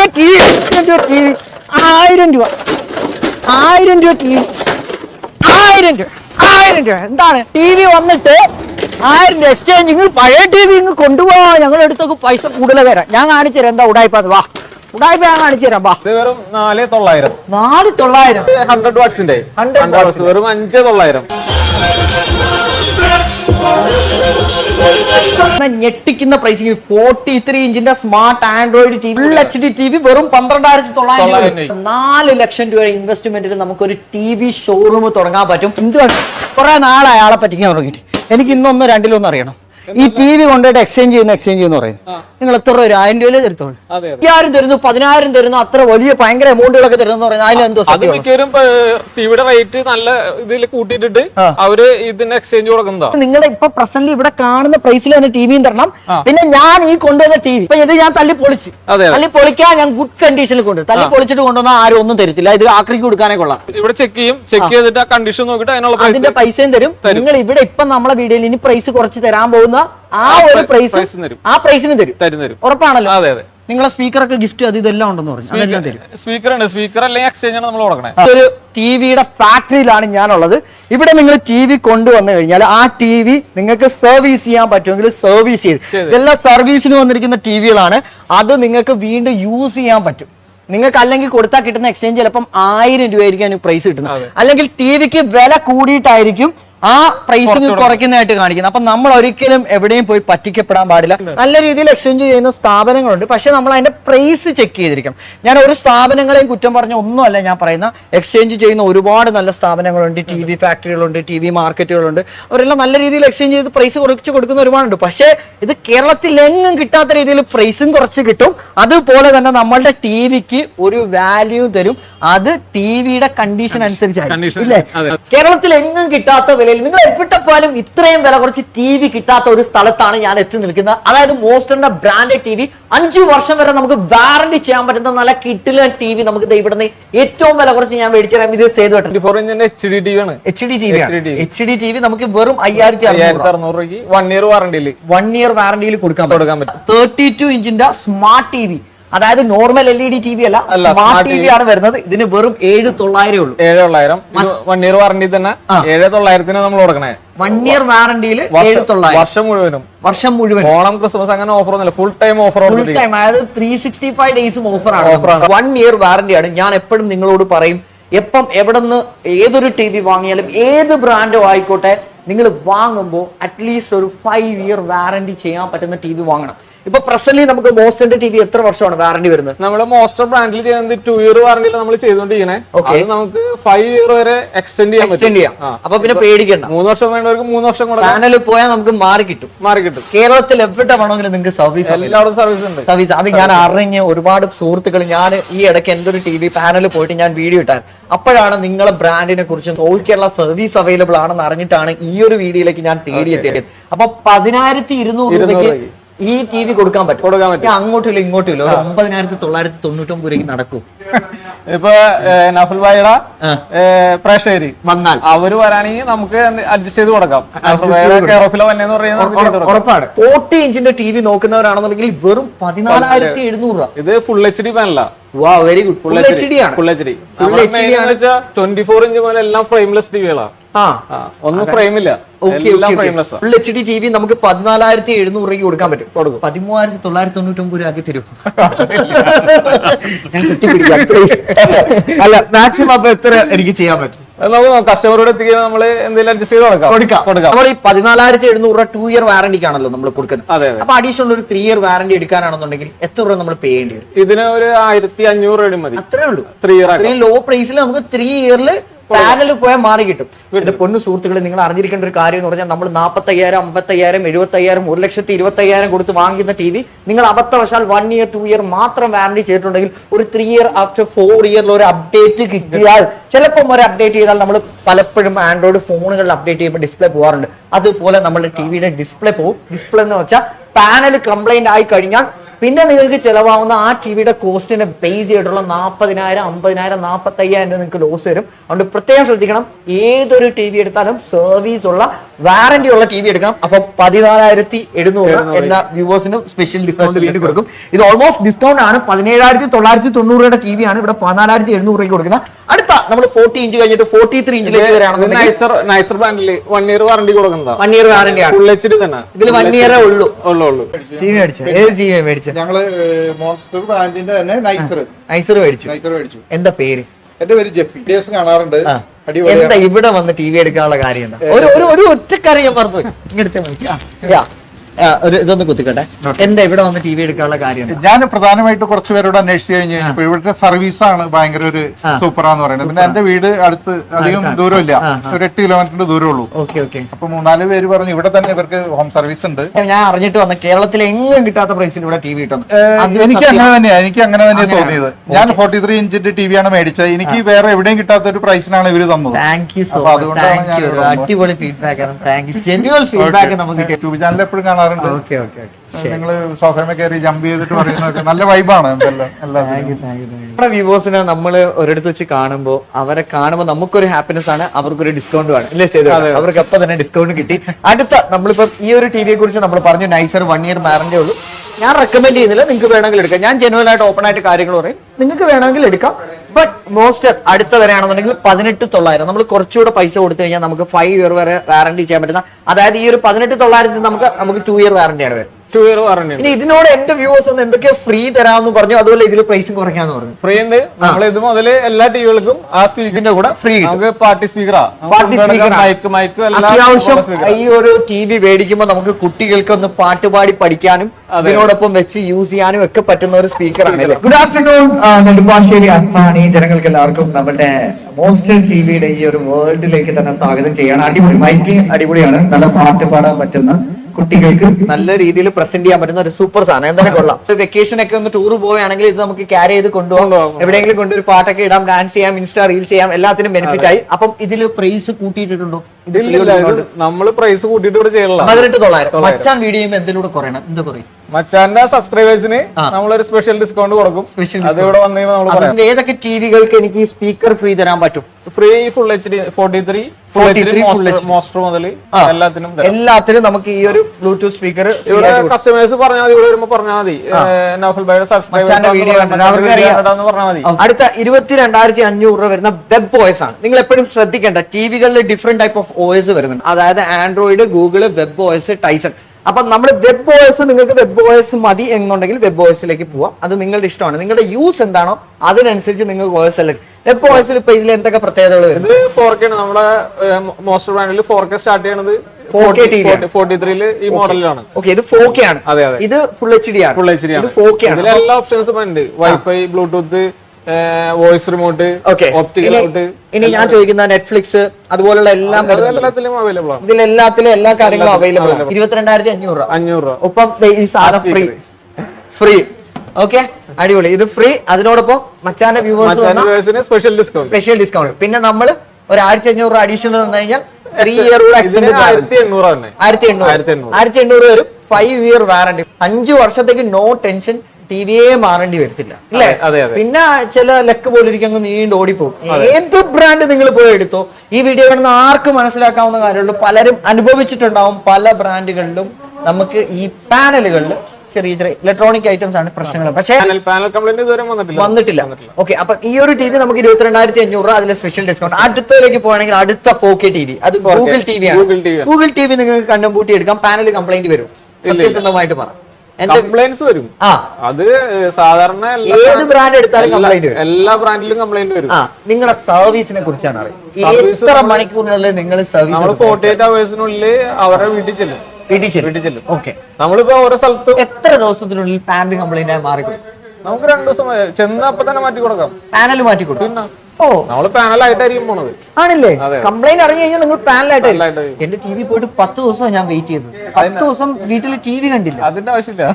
രൂപ T V ആയിരം രൂപ ടി വി ആയിരം രൂപ ആയിരം രൂപ ടി വി ആയിരം രൂപ ആയിരം രൂപ. എന്താണ്? ടി വി വന്നിട്ട് ആയിരം രൂപ എക്സ്ചേഞ്ചിങ് പഴയ ടി വി ഇങ്ങ് കൊണ്ടുപോകാൻ ഞങ്ങളുടെ അടുത്തൊക്കെ പൈസ കൂടുതൽ തരാം. ഞാൻ കാണിച്ചു തരാം എന്താ ഉടായ്പ അത് വാ. ഉടായ്പ ഞാൻ കാണിച്ചു തരാം വാ. ഇത് വെറും നാല് തൊള്ളായിരം. നാല് തൊള്ളായിരം. ഹൺഡ്രഡ് വാട്സിന്റെ 100 ഹൺഡ്രഡ് വാട്സ് വെറും അഞ്ച് തൊള്ളായിരം. എന്നാ ഞെട്ടിക്കുന്ന pricing forty three ഇഞ്ചിന്റെ smart android T V H D T V വെറും പന്ത്രണ്ടായിരത്തി തൊള്ളായിരം തൊള്ളായിരം രൂപ. നാല് ലക്ഷം രൂപ ഇൻവെസ്റ്റ്മെന്റിൽ നമുക്കൊരു ടി വി ഷോറൂം തുടങ്ങാൻ പറ്റും. എന്തുകൊണ്ട് കുറെ നാളെ അയാളെ പറ്റിക്കാൻ തുടങ്ങിയിട്ട്. എനിക്ക് ഇന്നൊന്ന് രണ്ടിലൊന്നും അറിയണം. ഈ ടി വി കൊണ്ടുപോയിട്ട് എക്സ്ചേഞ്ച് ചെയ്യുന്ന എക്സ്ചേഞ്ച് ചെയ്യുന്ന പറയുന്നത് നിങ്ങൾ എത്ര ഒരു ആയിരം രൂപയിലേ തരുത്തോളൂ അയ്യായിരം തരുന്നു പതിനായിരം തരുന്നു അത്ര വലിയ ഭയങ്കര എമൗണ്ടുകളൊക്കെ തരുന്നു പറയുന്നത് അതിലെന്തോ അത് സത്യം മിക്കവരും ടിവിയുടെ റേറ്റ് നല്ല ഇതിൽ കൂട്ടിയിട്ടിട്ട് അവർ ഇതിന് എക്സ്ചേഞ്ച് കൊടുക്കുന്നതാ. നിങ്ങൾ ഇപ്പൊ പ്രസന്റ് ഇവിടെ കാണുന്ന പ്രൈസിൽ തന്നെ ടിവിയും തരണം. പിന്നെ ഞാൻ ഈ കൊണ്ടുവന്ന ടി വി ഇപ്പൊ ഇത് ഞാൻ തല്ലി പൊളിച്ച്. തല്ലി പൊളിക്കാൻ ഞാൻ ഗുഡ് കണ്ടീഷനിൽ കൊണ്ട് തല്ലി പൊളിച്ചിട്ട് കൊണ്ടുവന്നാൽ ആരും ഒന്നും തരത്തില്ല. ഇത് ആക്രിക്ക് കൊടുക്കാനേ കൊള്ളാം. ഇവിടെ ചെക്ക് ചെയ്യും. ചെക്ക് ചെയ്തിട്ട് ആ കണ്ടീഷൻ നോക്കിയിട്ട് അതിനുള്ള അതിന്റെ പൈസയും തരും. നിങ്ങൾ ഇവിടെ ഇപ്പൊ നമ്മളെ വീഡിയോയിൽ ഇനി പ്രൈസ് കുറച്ച് തരാൻ പോകുന്ന ആ ആ ഒരു പ്രൈസ് ആ പ്രൈസിന് തരും. ഉറപ്പാണല്ലോ? അതെ അതെ. നിങ്ങളെ സ്പീക്കറൊക്കെ ഗിഫ്റ്റ് അത് ഇതെല്ലാം ഉണ്ടെന്ന് പറഞ്ഞു. സ്പീക്കർ ഉണ്ട്. സ്പീക്കർ അല്ലെങ്കിൽ എക്സ്ചേഞ്ച് ആണ് നമ്മൾ കൊടുക്കണേ. ഒരു ടി വിയുടെ ഫാക്ടറിയിലാണ് ഞാനുള്ളത്. ഇവിടെ നിങ്ങൾ ടി വി കൊണ്ടുവന്നു കഴിഞ്ഞാൽ ആ ടി വി നിങ്ങൾക്ക് സർവീസ് ചെയ്യാൻ പറ്റുമെങ്കിൽ സർവീസ് ചെയ്ത്. ഇതെല്ലാം സർവീസിന് വന്നിരിക്കുന്ന ടി വികളാണ് അത് നിങ്ങൾക്ക് വീണ്ടും യൂസ് ചെയ്യാൻ പറ്റും. നിങ്ങൾക്ക് അല്ലെങ്കിൽ കൊടുത്താൽ കിട്ടുന്ന എക്സ്ചേഞ്ച് ചിലപ്പം ആയിരം രൂപയായിരിക്കും പ്രൈസ് കിട്ടുന്നത്. അല്ലെങ്കിൽ ടി വിക്ക് വില കൂടിയിട്ടായിരിക്കും ആ പ്രൈസിങ് കുറയ്ക്കുന്നതായിട്ട് കാണിക്കുന്നത് അപ്പൊ നമ്മൾ ഒരിക്കലും എവിടെയും പോയി പറ്റിക്കപ്പെടാൻ പാടില്ല. നല്ല രീതിയിൽ എക്സ്ചേഞ്ച് ചെയ്യുന്ന സ്ഥാപനങ്ങളുണ്ട്. പക്ഷെ നമ്മൾ അതിന്റെ പ്രൈസ് ചെക്ക് ചെയ്തിരിക്കും. ഞാൻ ഒരു സ്ഥാപനങ്ങളെയും കുറ്റം പറഞ്ഞ ഒന്നുമല്ല ഞാൻ പറയുന്ന. എക്സ്ചേഞ്ച് ചെയ്യുന്ന ഒരുപാട് നല്ല സ്ഥാപനങ്ങളുണ്ട്. ടി വി ഫാക്ടറികളുണ്ട് ടി വി മാർക്കറ്റുകളുണ്ട് അവരെല്ലാം നല്ല രീതിയിൽ എക്സ്ചേഞ്ച് ചെയ്ത് പ്രൈസ് കുറച്ച് കൊടുക്കുന്ന ഒരുപാടുണ്ട്. പക്ഷേ ഇത് കേരളത്തിൽ എങ്ങും കിട്ടാത്ത രീതിയിൽ പ്രൈസും കുറച്ച് കിട്ടും. അതുപോലെ തന്നെ നമ്മളുടെ ടി വിക്ക് ഒരു വാല്യൂ തരും. അത് ടി വിയുടെ കണ്ടീഷൻ അനുസരിച്ചായിരിക്കും. കേരളത്തിൽ എങ്ങും കിട്ടാത്ത വിലയിൽ നിങ്ങൾ എപ്പിട്ടപ്പോലും ഇത്രയും വില കുറച്ച് ടി വി കിട്ടാത്ത ഒരു സ്ഥലത്താണ് ഞാൻ എത്തി നിൽക്കുന്നത്. അതായത് മോസ്റ്ററിന്റെ ബ്രാൻഡഡ് ടി വി അഞ്ചു വർഷം വരെ നമുക്ക് വാറണ്ടി ചെയ്യാൻ പറ്റുന്ന നല്ല കിട്ടില ടി വി നമുക്ക് ഇവിടുന്ന് ഏറ്റവും വില കുറച്ച് ഞാൻ മേടിച്ചു തരാം. ഇത് ഇഞ്ചിന്റെ എച്ച് ഡി ടി വി ആണ്. H D T V H D T V നമുക്ക് വെറും അയ്യായിരത്തി അറുന്നൂറ് വൺ ഇയർ വാറണ്ടിയിൽ വൺ ഇയർ വാറണ്ടിയിൽ കൊടുക്കാൻ കൊടുക്കാൻ പറ്റും. തേർട്ടി ടു ഇഞ്ചിന്റെ സ്മാർട്ട് ടി വി അതായത് normal L E D T V അല്ല സ്മാർട്ട് ടി വി ആണ് വരുന്നത്. ഇതിന് വെറും ഏഴ് തൊള്ളായിരം ഉള്ളൂ. ഏഴ് തൊള്ളായിരം. വൺ ഇയർ വാറണ്ടി തന്നെ. ഏഴ് തൊള്ളായിരത്തിന് നമ്മൾ കൊടുക്കണേ. വൺ ഇയർ വാറണ്ടിയിൽ ഏഴ് വർഷം തൊള്ളായിരം. വർഷം മുഴുവനും. വർഷം മുഴുവൻ ഓണം ക്രിസ്മസ് അങ്ങനെ ഓഫർ ഒന്നുമില്ല. Full time offer full time അതായത് ത്രീ സിക്സ്റ്റി ഫൈവ് ഡേയ്സും ഓഫർ ഓഫറാണ് ആണ്. വൺ ഇയർ വാറന്റി ആണ്. ഞാൻ എപ്പോഴും നിങ്ങളോട് പറയും എപ്പം എവിടെ നിന്ന് ഏതൊരു ടി വി വാങ്ങിയാലും ഏത് ബ്രാൻഡോ ആയിക്കോട്ടെ നിങ്ങൾ വാങ്ങുമ്പോൾ അറ്റ്ലീസ്റ്റ് ഒരു ഫൈവ് ഇയർ വാറണ്ടി ചെയ്യാൻ പറ്റുന്ന ടി വി വാങ്ങണം. ഇപ്പൊ പ്രസന്റ് നമുക്ക് മോസ്റ്റ് ടി വി എത്ര വർഷമാണ് വാറണ്ടി വരുന്നത്? നമ്മൾ മോസ്റ്റർ ബ്രാൻഡിൽ ചെയ്യുന്നത് ടു ഇയർ വാറണ്ടിയിൽ നമ്മൾ ചെയ്തോണ്ടിരിക്കണേ ഓക്കെ അത് നമുക്ക് ഫൈവ് ഇയർ വരെ എക്സ്റ്റെൻഡ് ചെയ്യാൻ എക്സ്റ്റെൻഡ് ചെയ്യാം. അപ്പൊ പിന്നെ പേടിക്കണ്ട. മൂന്ന് വർഷം വേണ്ടവർക്ക് മൂന്ന് വർഷം കൂടെ പാനലിൽ പോയാൽ നമുക്ക് മാറി കിട്ടും. മാറി കിട്ടും. കേരളത്തിൽ എവിടെ വേണമെങ്കിലും നിങ്ങൾക്ക് സർവീസ് എല്ലാവരും സർവീസ് ഉണ്ട്. സർവീസ് അത് ഞാൻ അറിഞ്ഞ് ഒരുപാട് സുഹൃത്തുക്കൾ ഞാൻ ഈ ഇടയ്ക്ക് എന്റെ ഒരു ടി വി പാനലിൽ പോയിട്ട് ഞാൻ വീഡിയോ ഇട്ടാൻ അപ്പോഴാണ് നിങ്ങളെ ബ്രാൻഡിനെ കുറിച്ചും ഓൾ കേരള സർവീസ് അവൈലബിൾ ആണെന്ന് അറിഞ്ഞിട്ടാണ് ഈ ഒരു വീഡിയോയിലേക്ക് ഞാൻ തേടിയെത്തിയത് അപ്പൊ പതിനായിരത്തി ഇരുന്നൂറ് രൂപയ്ക്ക്. ഈ ടി വി കൊടുക്കാൻ പറ്റും. കൊടുക്കാൻ പറ്റും. ഞാൻ അങ്ങോട്ടും ഇല്ല ഇങ്ങോട്ടും ഇല്ല ഒരു ഒമ്പതിനായിരത്തി തൊള്ളായിരത്തി തൊണ്ണൂറ്റൊമ്പത് രൂപയ്ക്ക് നടക്കും. ഇപ്പൊ നഫൽ ഭായിയുടെ പ്രേക്ഷകര് വന്നാൽ. അവർ വരാണെങ്കിൽ നമുക്ക് അഡ്ജസ്റ്റ് ചെയ്ത് കൊടുക്കാം. ഉറപ്പാണ്. ഫോർട്ടി ഇഞ്ചിന്റെ ടി വി നോക്കുന്നവരാണെന്നുണ്ടെങ്കിൽ വെറും പതിനാലായിരത്തി എഴുന്നൂറ് രൂപ. ഇത് ഫുൾ എച്ച് ഡി പാനലാ വാ very good full H D ആണ്. Full H D full H D ആണ്. ട്വന്റി ഫോർ ഇഞ്ച് പോലെ എല്ലാം ഫ്രെയിംലെസ് ടിവികളാ ആ. ഒന്നും ഫ്രെയിം ഇല്ല. എല്ലാം frameless full H D T V നമുക്ക് പതിനാലായിരത്തി എഴുന്നൂറ് രൂപയ്ക്ക് കൊടുക്കാൻ പറ്റും. കൊടുക്കും. പതിമൂവായിരത്തി തൊള്ളായിരത്തി തൊണ്ണൂറ്റി ഒമ്പത് രൂപ തരും. അല്ല മാക്സിമം അപ്പൊ എത്ര എനിക്ക് ചെയ്യാൻ പറ്റും? നമുക്ക് കസ്റ്റമറോട് എത്തിക്കാൻ നമ്മൾ എന്തെങ്കിലും അഡ്ജസ്റ്റ് ചെയ്ത് കൊടുക്കാം. കൊടുക്കാം. കൊടുക്കാം. നമ്മൾ ഈ പതിനാലായിരത്തി എഴുന്നൂറ് രൂപ ടു ഇയർ വാറണ്ടിക്കാണല്ലോ നമ്മൾ കൊടുക്കുന്നത്. അതെ അപ്പൊ അഡീഷണൽ ഒരു ത്രീ ഇയർ വാറണ്ടി എടുക്കാനാണെന്നുണ്ടെങ്കിൽ എത്ര രൂപ നമ്മൾ പേ ചെയ്യേണ്ടി വരും? ഇതിന് ഒരു ആയിരത്തി അഞ്ഞൂറ് രൂപ മതി. അത്രേ ഉള്ളൂ. ത്രീ ഇയർ ലോ പ്രൈസിൽ നമുക്ക് ത്രീ ഇയറിൽ പാനലിൽ പോയാൽ മാറി കിട്ടും. എന്റെ പൊന്നു സുഹൃത്തുക്കളെ നിങ്ങൾ അറിഞ്ഞിരിക്കേണ്ട ഒരു കാര്യം എന്ന് പറഞ്ഞാൽ നമ്മൾ നാൽപ്പത്തയ്യായിരം അമ്പത്തയ്യായിരം എഴുപത്തയ്യായിരം ഒരു ലക്ഷത്തി ഇരുപത്തയ്യായിരം കൊടുത്ത് വാങ്ങിക്കുന്ന ടി വി നിങ്ങൾ അബദ്ധവശാൽ വൺ ഇയർ ടു ഇയർ മാത്രം വാറണ്ടി ചെയ്തിട്ടുണ്ടെങ്കിൽ ഒരു ത്രീ ഇയർ ആഫ്റ്റർ ഫോർ ഇയറിൽ ഒരു അപ്ഡേറ്റ് കിട്ടിയാൽ ചിലപ്പം ഒരു അപ്ഡേറ്റ് ചെയ്താൽ നമ്മൾ പലപ്പോഴും ആൻഡ്രോയിഡ് ഫോണുകളിൽ അപ്ഡേറ്റ് ചെയ്യുമ്പോൾ ഡിസ്പ്ലേ പോകാറുണ്ട് അതുപോലെ നമ്മുടെ ടി വിയുടെ ഡിസ്പ്ലേ പോകും ഡിസ്പ്ലേ എന്ന് വെച്ചാൽ പാനൽ കംപ്ലൈന്റ് ആയി കഴിഞ്ഞാൽ പിന്നെ നിങ്ങൾക്ക് ചിലവാകുന്ന ആ ടി വിയുടെ കോസ്റ്റിനെ ബേസ് ചെയ്തിട്ടുള്ള നാൽപ്പതിനായിരം അമ്പതിനായിരം നാൽപ്പത്തയ്യായിരം രൂപ നിങ്ങൾക്ക് ലോസ് വരും. അതുകൊണ്ട് പ്രത്യേകം ശ്രദ്ധിക്കണം. ഏതൊരു ടി വി എടുത്താലും സർവീസ് ഉള്ള വാറന്റി ഉള്ള ടി വി എടുക്കണം. അപ്പൊ പതിനാലായിരത്തി എഴുന്നൂറ് എല്ലാ വ്യൂവേഴ്സിനും സ്പെഷ്യൽ ഡിസ്കൗണ്ട് വീണ്ടും കൊടുക്കും. ഇത് ഓൾമോസ്റ്റ് ഡിസ്കൗണ്ട് ആണ്. പതിനേഴായിരത്തി തൊള്ളായിരത്തി തൊണ്ണൂറ് രൂപയുടെ ടി വി ആണ് ഇവിടെ പതിനാലായിരത്തി എഴുന്നൂറ് രൂപയ്ക്ക് കൊടുക്കുന്നത്. അടുത്ത നമ്മൾ ഫോർട്ടി ഇഞ്ച് കഴിഞ്ഞിട്ട് ഫോർട്ടി ത്രീ ഇഞ്ചിലേക്ക് വരികയാണെന്നുണ്ടെങ്കിൽ നൈസർ വൺ ഇയർ വാറണ്ടി കൊടുക്കുന്നതാ. വൺ ഇയർ വാറന്റി ആണ്. ഇതിൽ വൺ ഇയറേ ഉള്ളൂ. ഉള്ളു ഉള്ളു. ടി വി മേടിച്ചു. ഏത് ടി വി മേടിച്ചു? ഞങ്ങൾ മോൺസ്റ്റർ ബ്രാൻഡിന്റെ തന്നെ നൈസർ നൈസർ മേടിച്ചു. നൈസർ മേടിച്ചു. എന്താ പേര്? എന്റെ പേര് ജെഫി വീഡിയോസ് കാണാറുണ്ട്. എന്താ ഇവിടെ വന്ന് ടി വി എടുക്കാനുള്ള കാര്യം എന്താ? ഒരു ഒരു ഒരു ഞാൻ പറഞ്ഞു ഇങ്ങനത്തെ ഒരു ഇതൊന്ന് കുത്തിക്കട്ടെ. എന്താ ഇവിടെ വന്ന് ടി വി എടുക്കാനുള്ള കാര്യം? ഞാൻ പ്രധാനമായിട്ട് കുറച്ച് പേരോട് അന്വേഷിച്ച് കഴിഞ്ഞ് ഇവിടുത്തെ സർവീസ് ആണ് ഭയങ്കര ഒരു സൂപ്പറാന്ന് പറയുന്നത്. പിന്നെ എന്റെ വീട് അടുത്ത് അധികം ദൂരമില്ല. ഒരു എട്ട് കിലോമീറ്ററിന്റെ ദൂരമുള്ളൂ ഓക്കെ ഓക്കെ. അപ്പൊ മൂന്നാൽ പേര് പറഞ്ഞു ഇവിടെ തന്നെ ഇവർക്ക് ഹോം സർവീസ് ഉണ്ട്. ഞാൻ അറിഞ്ഞിട്ട് വന്ന കേരളത്തിൽ എങ്ങും കിട്ടാത്ത പ്രൈസിൽ ഇവിടെ ടി വി എനിക്ക്. അങ്ങനെ തന്നെയാ എനിക്ക് അങ്ങനെ തന്നെയാ അങ്ങനെയാണ്. തോന്നിയത്. ഞാൻ ഫോർട്ടി ത്രീ ഇഞ്ചിന്റെ ടി വി ആണ് മേടിച്ചത്. എനിക്ക് വേറെ എവിടെയും കിട്ടാത്ത ഒരു പ്രൈസിനാണ് ഇവർ തന്നത്. താങ്ക് യു സോ മച്ച് അടിപൊളി ഫീഡ്ബാക്ക് ആണ്. താങ്ക് യു ജെന്യുവൽ ഫീഡ്ബാക്ക് നമുക്ക് യൂട്യൂബ് ചാനൽ എപ്പോഴും കാണാറുണ്ട്. ഓക്കെ ഓക്കെ നിങ്ങൾ സോഫയമേ കയറി ജമ്പ് ചെയ്തിട്ട് പറയുന്നതൊക്കെ നല്ല വൈബാണ് നമ്മുടെ വ്യൂവേഴ്സിനെ നമ്മൾ ഒരിടത്ത് വെച്ച് കാണുമ്പോൾ അവരെ കാണുമ്പോൾ നമുക്കൊരു ഹാപ്പിനെസ് ആണ് അവർക്കൊരു ഡിസ്കൗണ്ട് ആണ്. ഇല്ലേ ചെയ്തു അവർക്ക് അപ്പൊ തന്നെ ഡിസ്കൗണ്ട് കിട്ടി. അടുത്ത നമ്മളിപ്പോ ഈ ഒരു ടി വിയെ കുറിച്ച് നമ്മൾ പറഞ്ഞു നൈസർ വൺ ഇയർ മാറേണ്ടേ ഉള്ളൂ. ഞാൻ റെക്കമെൻഡ് ചെയ്യുന്നില്ല നിങ്ങൾക്ക് വേണമെങ്കിൽ എടുക്കാം. ഞാൻ ജനുവൽ ആയിട്ട് ഓപ്പൺ ആയിട്ട് കാര്യങ്ങൾ പറയും. നിങ്ങൾക്ക് വേണമെങ്കിൽ എടുക്കാം. ബട്ട് മോസ്റ്റ് അടുത്ത വരെയാണെന്നുണ്ടെങ്കിൽ പതിനെട്ട് തൊള്ളായിരം. നമ്മൾ കുറച്ചുകൂടെ പൈസ കൊടുത്തു കഴിഞ്ഞാൽ നമുക്ക് ഫൈവ് ഇയർ വരെ വാറന്റി ചെയ്യാൻ പറ്റുന്ന അതായത് ഈ ഒരു പതിനെട്ട് തൊള്ളായിരത്തിൽ നമുക്ക് നമുക്ക് ടു ഇയർ വാറണ്ടിയാണ് വരുന്നത്. ടു ഇയർ വാറണ്ടി ഇനി ഇതിനോട് എന്റെ വ്യൂവേഴ്സ് ഒന്ന് എന്തൊക്കെയോ ഫ്രീ തരാമെന്ന് പറഞ്ഞു. അതുപോലെ ഇതിൽ പ്രൈസും കുറയ്ക്കാന്ന് പറഞ്ഞു. ഫ്രീ ഉണ്ട്. നമ്മൾ ഇത് മുതൽ എല്ലാ ടിവികൾക്കും ആ സ്പീക്കറിന്റെ കൂടെ ഫ്രീ നമുക്ക് പാർട്ടി സ്പീക്കറാ പാർട്ടി സ്പീക്കർ മൈക്ക് മൈക്ക് അത്യാവശ്യം ഈ ഒരു ടി വി മേടിക്കുമ്പോൾ നമുക്ക് കുട്ടികൾക്ക് ഒന്ന് പാട്ടുപാടി പഠിക്കാനും അതിനോടൊപ്പം വെച്ച് യൂസ് ചെയ്യാനും ഒക്കെ പറ്റുന്ന ഒരു സ്പീക്കറാണ് ഗുഡ് ആഫ്റ്റർനൂൺ നെടുമ്പാശ്ശേരി ഈ ജനങ്ങൾക്ക് എല്ലാവർക്കും നമ്മുടെ മോസ്റ്റർ ടി വിയുടെ ഈ ഒരു വേൾഡിലേക്ക് തന്നെ സ്വാഗതം ചെയ്യണം. അടിപൊളി മൈക്ക് അടിപൊളിയാണ്. നല്ല പാട്ട് പാടാൻ പറ്റുന്ന കുട്ടികൾക്ക് നല്ല രീതിയിൽ പ്രസന്റ് ചെയ്യാൻ പറ്റുന്ന ഒരു സൂപ്പർ സാധനം. എന്തായാലും കൊള്ളാം. വെക്കേഷൻ ഒക്കെ ഒന്ന് ടൂർ പോവുകയാണെങ്കിൽ ഇത് നമുക്ക് ക്യാരി ചെയ്ത് കൊണ്ടുപോകാം. എവിടെയെങ്കിലും കൊണ്ടൊരു പാട്ടൊക്കെ ഇടാം ഡാൻസ് ചെയ്യാം ഇൻസ്റ്റാ റീൽസ് ചെയ്യാം എല്ലാത്തിനും ബെനിഫിറ്റ് ആയി. അപ്പം ഇതിൽ പ്രൈസ് കൂട്ടിയിട്ടുണ്ടോ നമ്മൾ നമ്മൾ പ്രൈസ് കൂട്ടിയിട്ട് ഇവിടെ ചെയ്യണം പതിനെട്ട് തൊള്ളായിരം. മച്ചാൻ വീഡിയോ ചെയ്യുമ്പോൾ കുറയണം? എന്താ കുറയും? മച്ചാന്റെ സബ്സ്ക്രൈബേഴ്സിന് നമ്മളൊരു സ്പെഷ്യൽ ഡിസ്കൗണ്ട് കൊടുക്കും. അത് ഇവിടെ വന്നു ഏതൊക്കെ ടിവികൾക്ക് എനിക്ക് സ്പീക്കർ ഫ്രീ തരാൻ പറ്റും? Free full H D forty three full H D 43 full HD. മോസ്റ്റർ മുതൽ എല്ലാത്തിനും. എല്ലാത്തിനും നമുക്ക് ഈ ഒരു ബ്ലൂടൂത്ത് സ്പീക്കർ ഇവിടെ കസ്റ്റമേഴ്സ് പറഞ്ഞാൽ മതി ഇവിടെ വരുമ്പോ പറഞ്ഞാൽ മതി. നൗഫൽ ബൈയുടെ. സബ്സ്ക്രൈബേഴ്സ് പറഞ്ഞാൽ മതി. അടുത്ത ഇരുപത്തി രണ്ടായിരത്തി അഞ്ഞൂറ് രൂപ വരുന്ന വെബ് ഓയസ് ആണ്. നിങ്ങൾ എപ്പോഴും ശ്രദ്ധിക്കേണ്ട ടിവികളിൽ ഡിഫറെന്റ് ടൈപ്പ് ഓഫ് ഓയസ് വരുന്നുണ്ട്. അതായത് android Google web OS Tizen അപ്പൊ നമ്മൾ വെബ് വോയ്സ് നിങ്ങൾക്ക് വെബ് വോയ്സ് മതി എന്നുണ്ടെങ്കിൽ വെബ് വോയ്സിലേക്ക് പോവാം. അത് നിങ്ങളുടെ ഇഷ്ടമാണ്. നിങ്ങളുടെ യൂസ് എന്താണോ അതിനനുസരിച്ച് നിങ്ങൾ വോയ്സ് സെലക്ട് വെബ് വോയ്സിൽ ഇപ്പൊ ഇതിൽ എന്തൊക്കെ പ്രത്യേകതകൾ വരുന്നത് ഫോർ കെ ആണ്. നമ്മുടെ മോസ്റ്റർ ബ്രാൻഡിൽ ഫോർ കെ സ്റ്റാർട്ട് ചെയ്യണത് 4K TV ആണ്. ഫോർട്ടി ത്രീയിൽ ഈ മോഡലിലാണ് ഓക്കെ ഇത് ഫോർ കെ ആണ്. അതെ, അതെ. ഇത് ഫുൾ എച്ച് ഡി ആണ്. ഫുൾ എച്ച് ഡി ആണ്. ഫോർ കെ ആണ്. എല്ലാ ഓപ്ഷൻസും ഉണ്ട്. Wifi bluetooth voice remote optical ഇനി ഞാൻ ചോദിക്കുന്ന നെറ്റ്ഫ്ലിക്സ് അതുപോലുള്ള എല്ലാം ഇതിൽ എല്ലാത്തിലും അവൈലബിൾ ആണ്. ഇതിലെല്ലാത്തിലും എല്ലാ കാര്യങ്ങളും അവൈലബിൾ ആണ്. ഇരുപത്തിരണ്ടായിരത്തി അഞ്ഞൂറ് രൂപ. അഞ്ഞൂറ് രൂപ. ഒപ്പം ഈ സാധനം ഫ്രീ ഫ്രീ ഓക്കെ അടിപൊളി. ഇത് ഫ്രീ അതിനോടൊപ്പം മച്ചാന്റെ വ്യൂവേഴ്സ് മച്ചാന്റെ വേഴ്സിന് സ്പെഷ്യൽ ഡിസ്കൗണ്ട് സ്പെഷ്യൽ ഡിസ്കൗണ്ട് പിന്നെ നമ്മൾ ഒരു ആയിരത്തി അഞ്ഞൂറ് രൂപ അഡീഷണൽ തന്നു കഴിഞ്ഞാൽ ത്രീ ഇയർ കൂടെ ആയിരത്തി എണ്ണൂറ്. ആയിരത്തി എണ്ണൂറ്. വരും. ഫൈവ് ഇയർ വാറണ്ടി അഞ്ച് വർഷത്തേക്ക് നോ ടെൻഷൻ ടി വിയെ മാറേണ്ടി വരത്തില്ല. അല്ലേ. പിന്നെ ചില ലക്ക് പോലിരിക്കും അങ്ങ് നീണ്ട് ഓടിപ്പോകും ഏത് ബ്രാൻഡ് നിങ്ങൾ പോയി എടുത്തോ ഈ വീഡിയോ കാണുന്ന ആർക്ക് മനസ്സിലാക്കാവുന്ന കാര്യമുള്ളൂ. പലരും അനുഭവിച്ചിട്ടുണ്ടാവും പല ബ്രാൻഡുകളിലും നമുക്ക് ഈ പാനലുകളിൽ ചെറിയ ചെറിയ ഇലക്ട്രോണിക് ഐറ്റംസ് ആണ് പ്രശ്നങ്ങൾ. പക്ഷേ വന്നിട്ടില്ല. ഓക്കെ അപ്പൊ ഈ ഒരു ടി വി നമുക്ക് ഇരുപത്തിരണ്ടായിരത്തി അഞ്ഞൂറ് രൂപ അതിലെ സ്പെഷ്യൽ ഡിസ്കൗണ്ട് അടുത്തതിലേക്ക് പോകണമെങ്കിൽ അടുത്ത ഫോർ കെ ടി വി അത് ഗൂഗിൾ ടി വി ആണ്. ഗൂഗിൾ ടി വി നിങ്ങൾക്ക് കണ്ടും പൂട്ടി എടുക്കാം. പാനൽ കംപ്ലൈന്റ് വരും. സത്യസന്ധമായിട്ട് പറ. കംപ്ലൈന്റ്സ് വരും. അത് സാധാരണ ഏത് ബ്രാൻഡ് എടുത്താലും കംപ്ലൈന്റ് വരും. എല്ലാ ബ്രാൻഡിലും കംപ്ലൈന്റ് വരും. നിങ്ങളുടെ സർവീസിനെ കുറിച്ചാണ് അറിയാം എത്ര മണിക്കൂറിനുള്ളിൽ നിങ്ങൾ നമ്മൾ സർവീസ് ഫോർട്ടി എയ്റ്റ് അവേഴ്സിനുള്ളിൽ അവരെ വീട്ടിൽ ചെല്ലും. വീട്ടിൽ ചെല്ലും. വീട്ടിൽ ചെല്ലും. ഓക്കെ. നമ്മളിപ്പോ ഓരോ സ്ഥലത്തും എത്ര ദിവസത്തിനുള്ളിൽ പാനൽ കംപ്ലൈന്റ് ആയി മാറിക്കൊടുക്കും നമുക്ക് രണ്ടു ദിവസം. ചെന്ന് അപ്പൊ തന്നെ മാറ്റി കൊടുക്കാം. പാനൽ മാറ്റി കൊടുക്കും. ഓ. നമ്മൾ പാനലായിട്ടായിരിക്കും പോണത്. ആണല്ലേ? കംപ്ലൈന്റ് അറിഞ്ഞു കഴിഞ്ഞാൽ നിങ്ങൾ പാനലായിട്ടായിരിക്കും. പാനലായിട്ട് എന്റെ ടി വി പോയിട്ട് പത്ത് ദിവസം ഞാൻ വെയിറ്റ് ചെയ്തത്. പത്ത് ദിവസം വീട്ടിൽ ടി വി കണ്ടില്ല. അതിന്റെ ആവശ്യമില്ല.